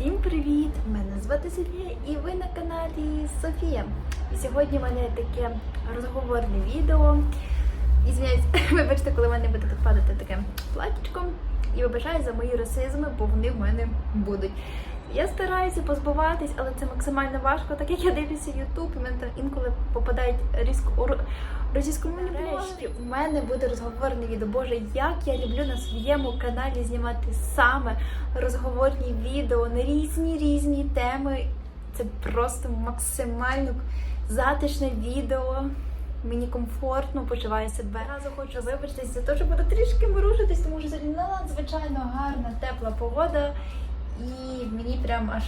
Всім привіт! Мене звати Софія і ви на каналі Софія. І сьогодні в мене таке розговорне відео. І звиняюсь, вибачте, коли в мене буде тут падати таке платічко. І вибачаю за мої расизми, бо вони в мене будуть. Я стараюся позбуватись, але це максимально важко, так як я дивлюся YouTube, і в мене там інколи попадають різко російськомовні блогери. У мене буде розговорне відео. Боже, як я люблю на своєму каналі знімати саме розговорні відео на різні різні теми. Це просто максимально затишне відео. Мені комфортно почуваю себе. Разу хочу вибачитись за те, що буду трішки морушитись, тому що сьогодні надзвичайно гарна, тепла погода, і мені прям аж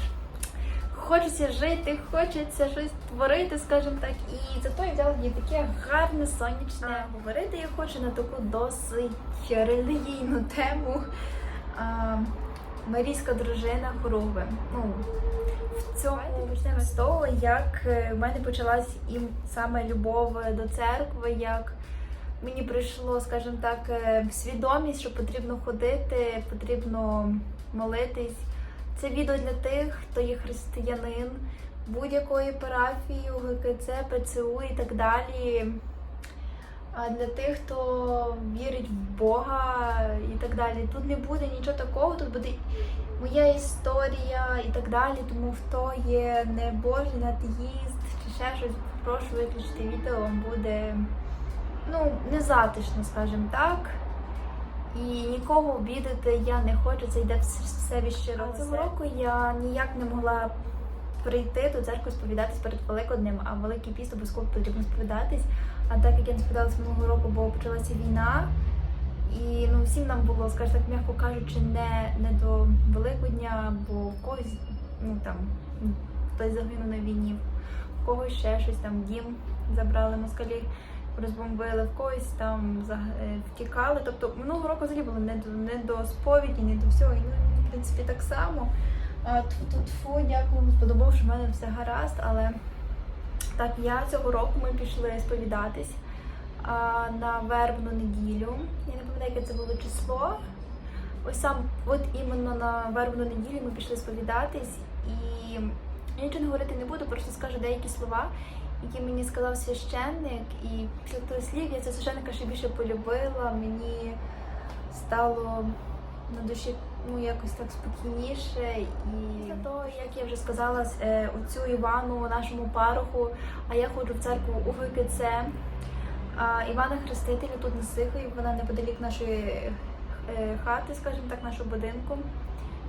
хочеться жити, хочеться щось творити, скажімо так. І зато я взяла мені таке гарне сонячне. Говорити я хочу на таку досить релігійну тему. А, Марійська дружина Хоругви. Ну, в цьому почнемо з того, як е, в мене почалась і саме любов до церкви, як мені прийшло, скажімо так, е, свідомість, що потрібно ходити, потрібно молитись. Це відео для тих, хто є християнин будь-якої парафії, УГКЦ, ПЦУ і так далі. А для тих, хто вірить в Бога і так далі. Тут не буде нічого такого, тут буде моя історія і так далі. Тому хто є не божий атеїст чи ще щось, прошу виключити відео, буде ну, незатишно, скажімо так. І нікого обідати я не хочу, це йде все від щирого. Цього року я ніяк не могла прийти до церкви сповідатись перед Великоднем, а Великий піст обов'язково потрібно сповідатись. А так як я не сповідалася минулого року, бо почалася війна, і ну всім нам було, скажімо так, м'яко кажучи, не, не до Великодня, бо в когось ну там хтось загинув на війні, в когось ще щось там дім забрали москалі розбомбили, в когось там е, втікали. Тобто минулого року взагалі було не до не до сповіді, не до всього. І ну, в принципі так само. А, Тут фу, дякую, сподобав, що в мене все гаразд, але так, я цього року ми пішли сповідатись а, на вербну неділю. Я не пам'ятаю, яке це було число. Ось сам, от іменно на вербну неділю ми пішли сповідатись, і я нічого не говорити не буду, просто скажу деякі слова, які мені сказав священник. І після того слів я цього священника ще більше полюбила. Мені стало на душі ну якось так спокійніше. І після того, як я вже сказала е, оцю Івану, нашому пароху, а я ходжу в церкву у ГКЦ. А Івана Хрестителя тут на Сихові, вона неподалік нашої е, хати, скажімо так, нашого будинку.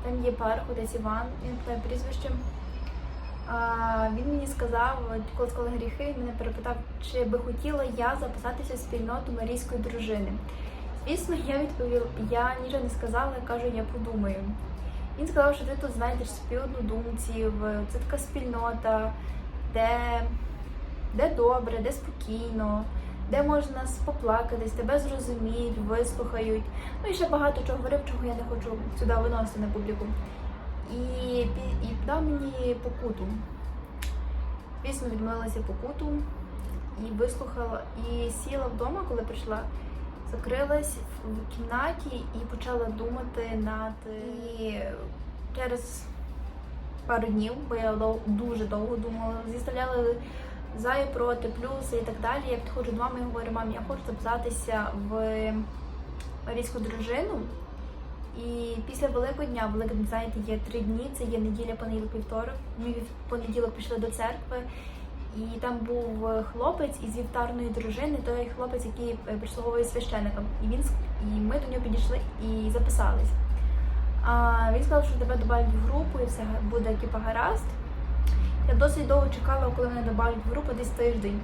Там є парк, десь Іван, він твоє прізвище. Він мені сказав, коли сказали гріхи, він мене перепитав, чи би хотіла я записатися в спільноту Марійської дружини. Звісно, я відповіла, я нічого не сказала, я кажу, я подумаю. Він сказав, що ти тут знайдеш собі однодумців, це така спільнота, де, де добре, де спокійно, де можна поплакатись, тебе зрозуміють, вислухають. Ну і ще багато чого говорив, чого я не хочу сюди виносити на публіку. І, і дав мені покуту. Звісно, відмовилася покуту і вислухала, і сіла вдома, коли прийшла, закрилась в кімнаті і почала думати над і через пару днів, бо я дуже довго думала, зіставляла за і проти, плюси і так далі. Я підходжу до мами і говорю, мам, я хочу записатися в марійську дружину. І після Великодня, Великодень, знаєте, є три дні, це є неділя, понеділок, вівторок. Ми в понеділок пішли до церкви, і там був е, хлопець із вівтарної дружини, той хлопець, який е, прислуговує священником. І він і ми до нього підійшли і записались. А він сказав, що тебе добавлять в групу і все буде типу, гаразд. Я досить довго чекала, коли мене добавлять в групу десь тиждень.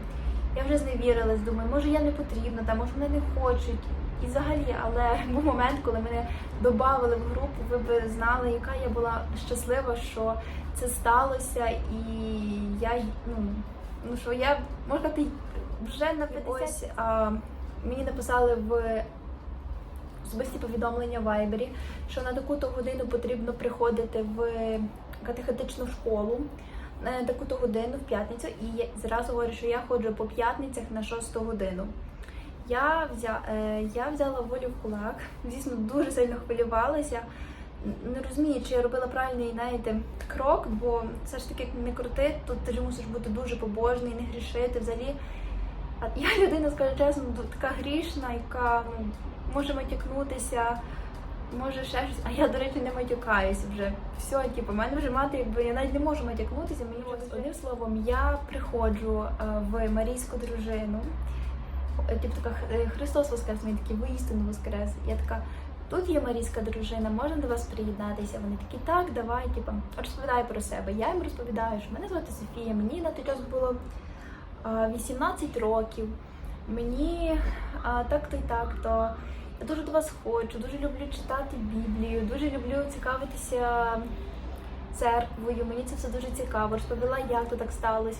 Я вже зневірилась, думаю, може я не потрібна, там, може мене не хочуть. І взагалі, але був момент, коли мене додали в групу, ви б знали, яка я була щаслива, що це сталося, і я ну, ну що я можна сказати, вже на 50. А, мені написали в особисті повідомлення в Вайбері, що на таку-то годину потрібно приходити в катехетичну школу. На таку-то годину в п'ятницю, і я зразу говорю, що я ходжу по п'ятницях на шосту годину. Я взя, е, я взяла волю в кулак, звісно, дуже сильно хвилювалася. не розумію, чи я робила правильний знаєте, крок, бо все ж таки як не крути, то ти ж мусиш бути дуже побожний, не грішити взагалі. А я людина, скажу чесно, така грішна, яка ну, може матюкнутися, може ще щось. А я, до речі, не матюкаюся вже. Все, типу, в мене вже мати, якби я навіть не можу матюкнутися. Мені одним словом, я приходжу е, в Марійську дружину. Е, Типу така «Х- Христос Воскрес, він такий воістину Воскрес. Я така. Тут є Марійська дружина, можна до вас приєднатися. Вони такі, так, давай, типу, розповідай про себе. Я їм розповідаю, що мене звати Софія, мені на той час було 18 років. Мені так-то і так-то. Я дуже до вас хочу, дуже люблю читати Біблію, дуже люблю цікавитися церквою. Мені це все дуже цікаво. Розповіла, як то так сталося.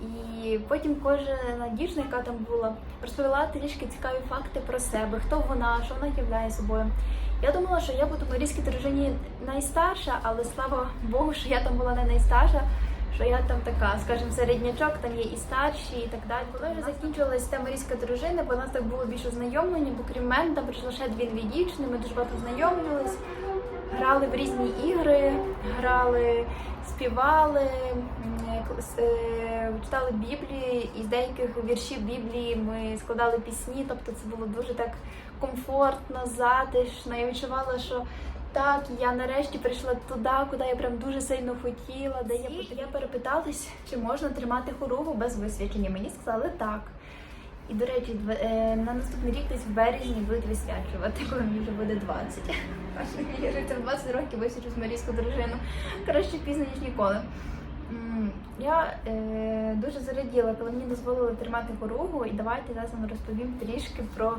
І потім кожна дівчина, яка там була, розповіла трішки цікаві факти про себе, хто вона, що вона являє собою. Я думала, що я буду в Марійській дружині найстарша, але слава Богу, що я там була не найстарша, що я там така, скажімо, середнячок, там є і старші, і так далі. Коли вже закінчилась та Марійська дружина, бо нас так було більше ознайомлення, бо крім мене там прийшло ще дві-дві дівчини, ми дуже багато знайомились, грали в різні ігри, грали, співали, читали Біблії, і з деяких віршів Біблії ми складали пісні, тобто це було дуже так комфортно, затишно. Я відчувала, що так, я нарешті прийшла туди, куди я прям дуже сильно хотіла, де я. Я перепиталась, чи можна тримати хоругу без висвячення. Мені сказали так. І, до речі, е, на наступний рік десь в березні будуть висвячувати, коли мені вже буде 20. Аж не віриться, в 20 років висвячу з Марійську дружину. Краще пізно, ніж ніколи. Я е, дуже зараділа, коли мені дозволили тримати хоругу, і давайте вам розповім трішки про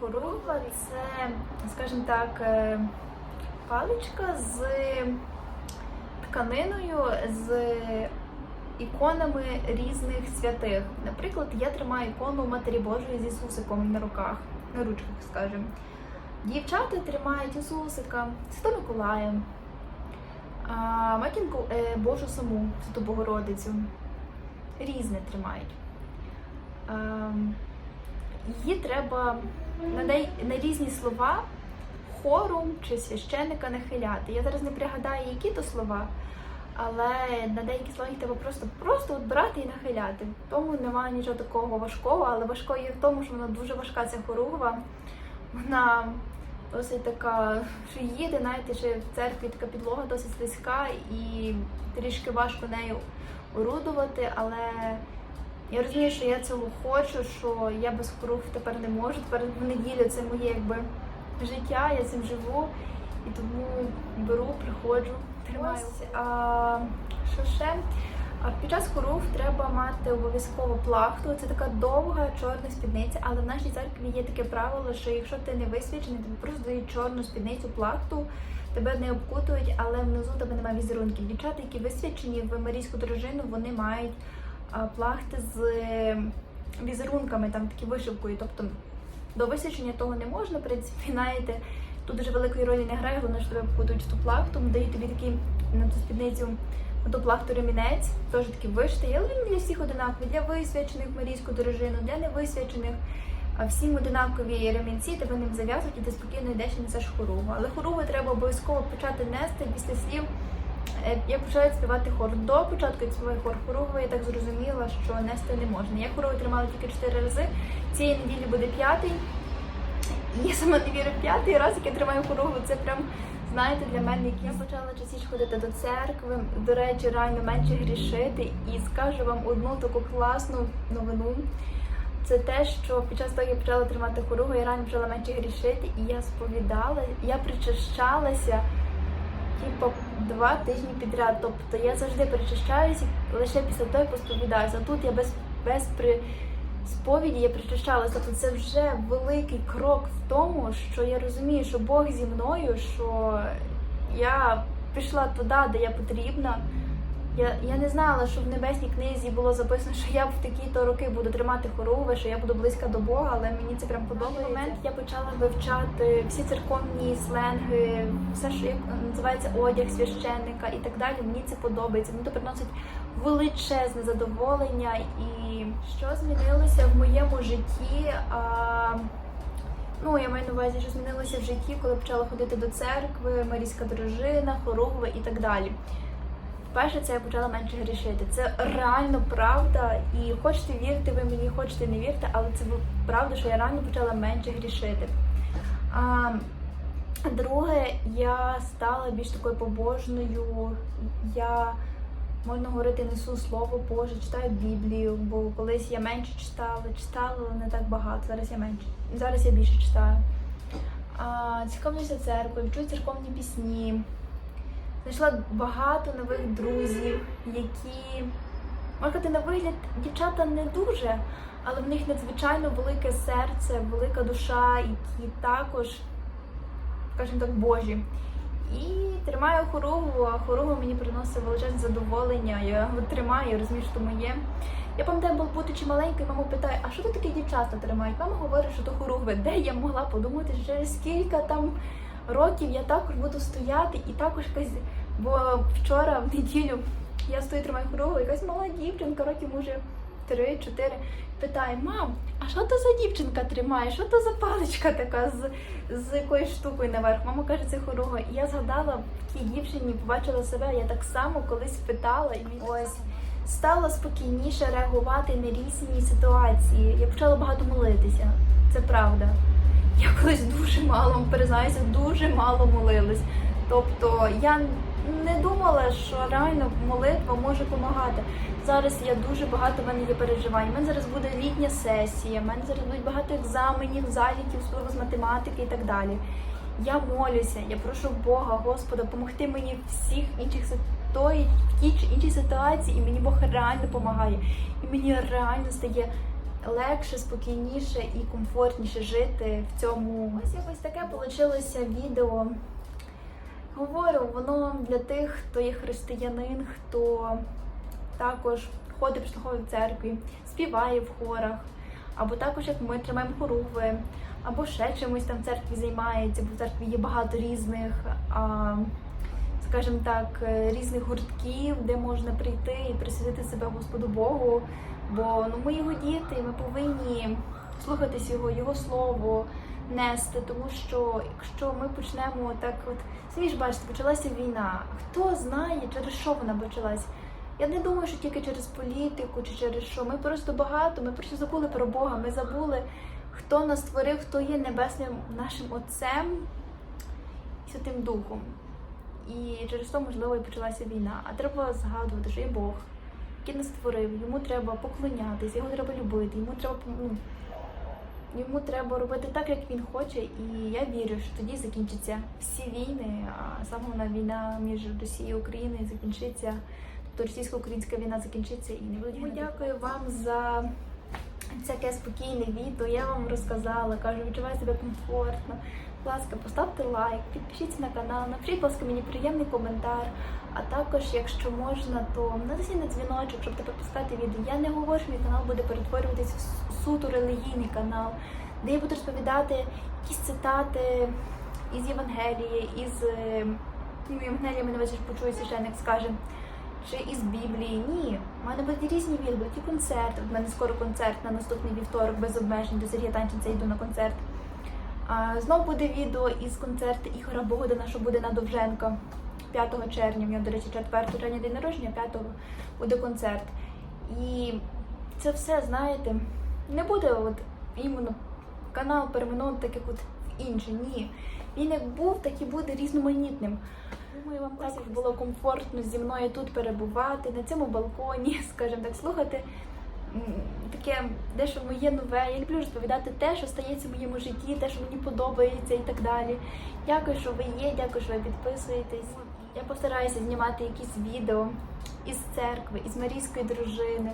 хоругва. Це, скажімо так, е, паличка з тканиною, з іконами різних святих. Наприклад, я тримаю ікону Матері Божої з Ісусиком на руках, на ручках, скажімо. Дівчата тримають Ісусика, Святого Миколая, а, матінку е, Божу саму, Святу Богородицю. Різне тримають. Ем, Її треба на, дей- на різні слова хору чи священника нахиляти. Я зараз не пригадаю, які то слова, але на деякі слова їх треба просто, просто от брати і нахиляти. Тому немає нічого такого важкого, але важко є в тому, що вона дуже важка ця хоругва. Вона досить така, що їде, знаєте, що в церкві така підлога досить слизька і трішки важко нею орудувати, але я розумію, що я цього хочу, що я без хоруг тепер не можу. Тепер в неділю це моє якби життя, я цим живу і тому беру, приходжу, тримаюся. А що ще? А під час хоруг треба мати обов'язково плахту. Це така довга чорна спідниця, але в нашій церкві є таке правило, що якщо ти не висвячений, тобі просто дають чорну спідницю, плахту, тебе не обкутують, але внизу тебе немає візерунків. Дівчата, які висвячені в Марійську дружину, вони мають плахти з е, візерунками, там такі вишивкою. Тобто до висвячення того не можна, в принципі, знаєте, тут дуже великої ролі не грає, головне, що тебе обкутують в ту плахту, дають тобі такий на ту спідницю на ту плахту ремінець, теж такий виштий, але він для всіх одинаковий. Для висвячених Марійську дружину, для невисвячених. А всім одинакові ремінці, тебе ним зав'язують, і ти спокійно йдеш і несеш хоругу. Але хоругу треба обов'язково почати нести після слів, е, як починають співати хор. До початку, як хор хоругу, я так зрозуміла, що нести не можна. Я хоругу тримала тільки 4 рази. Цієї неділі буде п'ятий. Я сама не вірю п'ятий раз, як я тримаю хоругву, це прям, знаєте, для мене який я почала частіше ходити до церкви, до речі, реально менше грішити. І скажу вам одну таку класну новину. Це те, що під час того, як я почала тримати хоругву, я реально почала менше грішити, і я сповідала, я причащалася типу, два тижні підряд. Тобто я завжди причащаюся лише після того, як посповідаюся. Тут я без, без при сповіді я причащалася. то це вже великий крок в тому, що я розумію, що Бог зі мною, що я пішла туди, де я потрібна. Я, я не знала, що в небесній книзі було записано, що я в такі-то роки буду тримати хоругви, що я буду близька до Бога, але мені це прям подобається. В момент я почала вивчати всі церковні сленги, все, що називається одяг священника і так далі. Мені це подобається. Мені це приносить величезне задоволення. І що змінилося в моєму житті? А, Ну, я маю на увазі, що змінилося в житті, коли почала ходити до церкви, марійська дружина, хоругва і так далі. Перше, це я почала менше грішити. Це реально правда. І хочете вірити ви мені, хочете не вірити, але це правда, що я реально почала менше грішити. А, друге, я стала більш такою побожною. Я можна говорити, несу слово Боже, читаю Біблію, бо колись я менше читала, читала, не так багато. Зараз я менше. Зараз я більше читаю. А, цікавлюся церквою, вчу церковні пісні. Знайшла багато нових друзів, які, можна сказати, на вигляд дівчата не дуже, але в них надзвичайно велике серце, велика душа, які також, скажімо так, Божі. І тримаю хорову, а хорова мені приносить величезне задоволення. Я його тримаю, розумію, що моє. Я пам'ятаю, був будучи маленькою, мама питає, а що ти такі дівчата тримають? Мама говорить, що то хоругви. Де я могла подумати, що через кілька там років я також буду стояти і також якась. Бо вчора в неділю я стою тримаю хорову, якась мала дівчинка, років може 3-4, питає: мам, а що то за дівчинка тримає? Що то за паличка така з, з якоюсь штукою наверх? Мама каже, це хорога. І я згадала в тій дівчині, побачила себе. Я так само колись питала, і ось стало спокійніше реагувати на різні ситуації. Я почала багато молитися. Це правда. Я колись дуже мало признаюся, дуже мало молилась. Тобто я не думала, що реально молитва може допомагати. Зараз я дуже багато в мене є переживань. У мене зараз буде літня сесія, в мене зараз будуть багато екзаменів, заліків, особливо з математики і так далі. Я молюся, я прошу Бога, Господа, допомогти мені всіх інших ситуаціях, в тій чи іншій ситуації, і мені Бог реально допомагає. І мені реально стає легше, спокійніше і комфортніше жити в цьому. Ось якось таке вийшло відео. Говорю, воно для тих, хто є християнин, хто також ходить в штаховій церкві, співає в хорах, або також як ми тримаємо хоругви, або ще чимось там в церкві займається, бо в церкві є багато різних, а, скажімо так, різних гуртків, де можна прийти і присвятити себе Господу Богу. Бо ну, ми його діти, ми повинні слухатись його, його слово нести, тому що якщо ми почнемо так, от самі ж бачите, почалася війна. Хто знає, через що вона почалась? Я не думаю, що тільки через політику чи через що. Ми просто багато, ми просто забули про Бога. Ми забули, хто нас створив, хто є небесним нашим Отцем і Святим Духом. І через то, можливо, і почалася війна. А треба згадувати, що є Бог, який нас створив, йому треба поклонятись, його треба любити, йому треба ну, Йому треба робити так, як він хоче, і я вірю, що тоді закінчаться всі війни. А саме головна війна між Росією і Україною закінчиться. Тобто російсько-українська війна закінчиться і не буде. Дякую вам за таке спокійне відео. Я вам розказала, кажу, відчуваю себе комфортно. Будь ласка, поставте лайк, підпишіться на канал, напишіть, будь ласка, мені приємний коментар. А також, якщо можна, то натисніть на дзвіночок, щоб не пропускати відео. Я не говорю, що мій канал буде перетворюватись в суто релігійний канал, де я буду розповідати якісь цитати із Євангелії, із е, ну, Євангелія мене весь почує священник, скаже, чи із Біблії. Ні, у мене будуть різні і концерти. У мене скоро концерт на наступний вівторок без обмежень до Сергія Танченця йду на концерт. А, Знов буде відео із концерту Ігора Богодина, що буде на Довженка 5 червня. У нього, до речі, 4 червня день народження, 5 буде концерт. І це все, знаєте, не буде от іменно канал перейменований так, як от в інший. Ні. Він як був, так і буде різноманітним. Думаю, вам також було комфортно зі мною тут перебувати, на цьому балконі, скажімо так, слухати таке дещо моє нове. Я люблю розповідати те, що стається в моєму житті, те, що мені подобається і так далі. Дякую, що ви є, дякую, що ви підписуєтесь. Я постараюся знімати якісь відео із церкви, із Марійської дружини.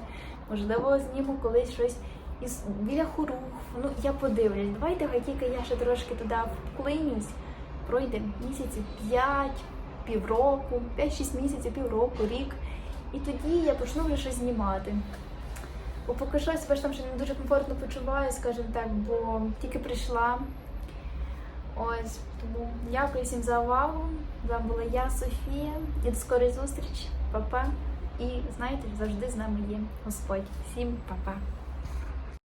Можливо, зніму колись щось із біля хорух. Ну, я подивлюсь. Давайте хай тільки я ще трошки туди вклинюсь. Пройде місяців 5, півроку, 5-6 місяців, півроку, рік. І тоді я почну вже щось знімати. Поки себе ж там ще не дуже комфортно почуваю, скажімо так, бо тільки прийшла. Ось тому дякую всім за увагу. З вами була я, Софія. І до скорої зустрічі, Па-па. І знаєте, завжди з нами є Господь. Всім па-па.